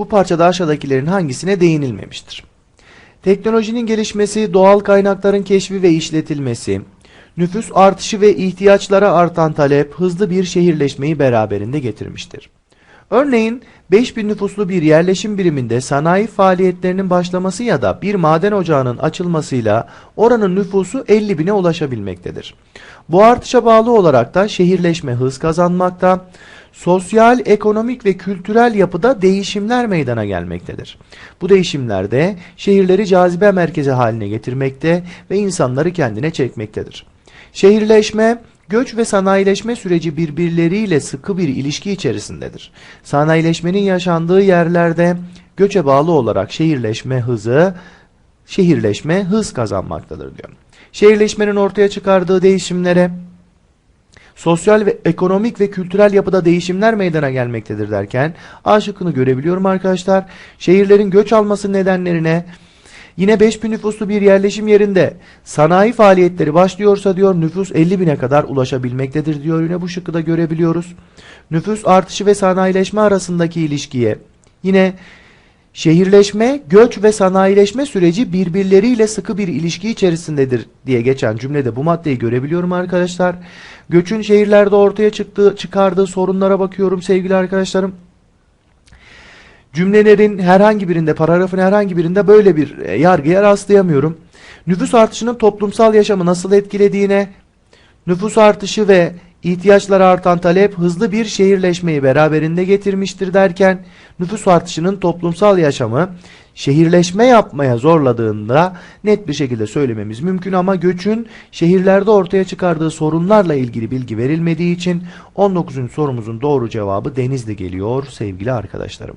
Bu parçada aşağıdakilerin hangisine değinilmemiştir? Teknolojinin gelişmesi, doğal kaynakların keşfi ve işletilmesi, nüfus artışı ve ihtiyaçlara artan talep hızlı bir şehirleşmeyi beraberinde getirmiştir. Örneğin 5000 nüfuslu bir yerleşim biriminde sanayi faaliyetlerinin başlaması ya da bir maden ocağının açılmasıyla oranın nüfusu 50 bine ulaşabilmektedir. Bu artışa bağlı olarak da şehirleşme hız kazanmakta, sosyal, ekonomik ve kültürel yapıda değişimler meydana gelmektedir. Bu değişimler de şehirleri cazibe merkezi haline getirmekte ve insanları kendine çekmektedir. Şehirleşme, göç ve sanayileşme süreci birbirleriyle sıkı bir ilişki içerisindedir. Sanayileşmenin yaşandığı yerlerde göçe bağlı olarak şehirleşme hızı, şehirleşme hız kazanmaktadır diyor. Şehirleşmenin ortaya çıkardığı değişimlere sosyal ve ekonomik ve kültürel yapıda değişimler meydana gelmektedir derken A şıkkını görebiliyorum arkadaşlar. Şehirlerin göç alması nedenlerine Yine 5000 nüfuslu bir yerleşim yerinde sanayi faaliyetleri başlıyorsa diyor nüfus 50 bine kadar ulaşabilmektedir diyor. Yine bu şıkkı da görebiliyoruz. Nüfus artışı ve sanayileşme arasındaki ilişkiye yine şehirleşme, göç ve sanayileşme süreci birbirleriyle sıkı bir ilişki içerisindedir diye geçen cümlede bu maddeyi görebiliyorum arkadaşlar. Göçün şehirlerde ortaya çıktığı, çıkardığı sorunlara bakıyorum sevgili arkadaşlarım. Cümlelerin herhangi birinde, paragrafın herhangi birinde böyle bir e, yargıya rastlayamıyorum. Nüfus artışının toplumsal yaşamı nasıl etkilediğine, nüfus artışı ve ihtiyaçlara artan talep hızlı bir şehirleşmeyi beraberinde getirmiştir derken, nüfus artışının toplumsal yaşamı şehirleşme yapmaya zorladığında net bir şekilde söylememiz mümkün ama göçün şehirlerde ortaya çıkardığı sorunlarla ilgili bilgi verilmediği için 19. sorumuzun doğru cevabı Denizli geliyor sevgili arkadaşlarım.